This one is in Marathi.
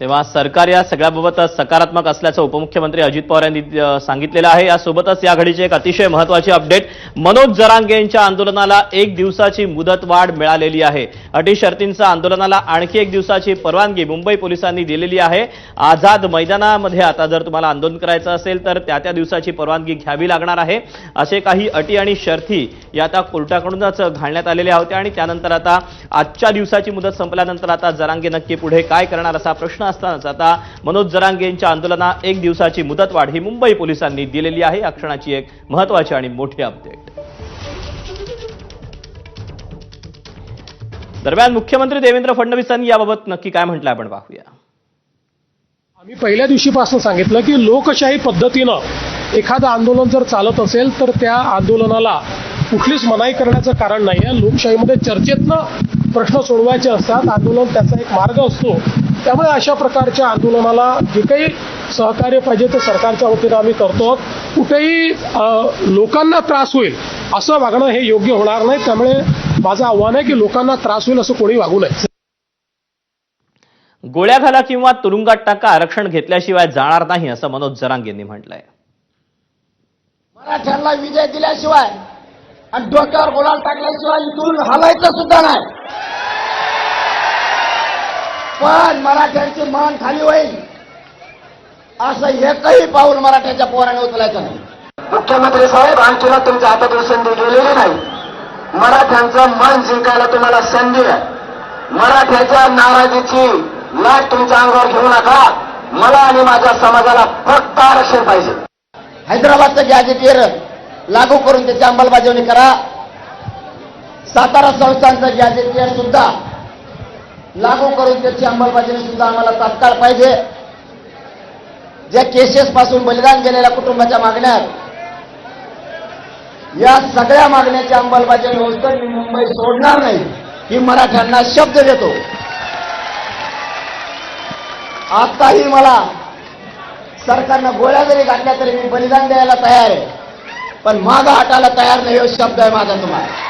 तेव्हा सरकार या सगळ्याबाबत सकारात्मक असल्याचं उपमुख्यमंत्री अजित पवार यांनी सांगितलेलं आहे. यासोबतच या घडीचे एक अतिशय महत्वाची अपडेट मनोज जरांगे यांच्या आंदोलनाला एक दिवसाची मुदतवाढ मिळालेली आहे. अटी शर्तींचा आंदोलनाला आणखी एक दिवसाची परवानगी मुंबई पोलिसांनी दिलेली आहे. आझाद मैदानामध्ये आता जर तुम्हाला आंदोलन करायचं असेल तर त्या त्या दिवसाची परवानगी घ्यावी लागणार आहे. असे काही अटी आणि शर्थी या आता कोर्टाकडूनच घालण्यात आलेल्या होत्या आणि त्यानंतर आता आजच्या दिवसाची मुदत संपल्यानंतर आता जरांगे नक्की पुढे काय करणार असा प्रश्न असतानाच आता मनोज जरांगे यांच्या आंदोलना एक दिवसाची मुदतवाढ ही मुंबई पोलिसांनी दिलेली आहे. आक्षणाची एक महत्वाची आणि मोठी अपडेट. दरम्यान मुख्यमंत्री देवेंद्र फडणवीसांनी याबाबत नक्की काय म्हटलं आपण पाहूया. आम्ही पहिल्या दिवशीपासून सांगितलं की लोकशाही पद्धतीनं एखादं आंदोलन जर चालत असेल तर त्या आंदोलनाला कुठलीच मनाई करण्याचं कारण नाही आहे लोकशाहीमध्ये चर्चेतनं प्रश्न सोडवायचे असतात. आंदोलन त्याचा एक मार्ग असतो. त्यामुळे अशा प्रकारच्या आंदोलनाला जे काही सहकार्य पाहिजे ते सरकारच्या वतीनं आम्ही करतो कुठेही लोकांना त्रास होईल असं वागणं हे योग्य होणार नाही. त्यामुळे माझं आव्हान आहे की लोकांना त्रास होईल असं कोणी वागू नये. गोळ्या घाला किंवा तुरुंगात टाका आरक्षण घेतल्याशिवाय जाणार नाही असं मनोज जरांगे यांनी म्हटलंय. मराठ्यांना विजय दिल्याशिवाय आणि डोक्यावर गुलाल टाकल्याशिवाय इथून हलायचं सुद्धा नाही. पण मराठ्यांची मान खाली होईल. असं एकही पाऊल मराठ्याच्या पोराने उचलायचं नाही. मुख्यमंत्री साहेब आणखीला तुमच्या हातातून संधी गेलेली नाही. मराठ्यांचं मन जिंकायला तुम्हाला संधी आहे मराठ्याच्या नाराजीची लाट तुमच्या अंगावर घेऊ नका. मला आणि माझ्या समाजाला फक्त आरक्षण पाहिजे. हैदराबादचं गॅजेटियर लागू करून त्याची अंमलबजावणी करा. सातारा संस्थांचं गॅजेटियर सुद्धा लागू करून त्याची अंमलबजावणी सुद्धा आम्हाला तात्काळ पाहिजे. ज्या केसेस पासून बलिदान गेलेल्या कुटुंबाच्या मागण्या या सगळ्या मागण्याची अंमलबजावणी होतं मी मुंबई सोडणार नाही ही मराठ्यांना शब्द देतो. आताही मला सरकारनं गोळ्या जरी घातल्या तरी मी बलिदान द्यायला तयार आहे पण माझा हटायला तयार नाही हो शब्द आहे माझा तुम्हाला.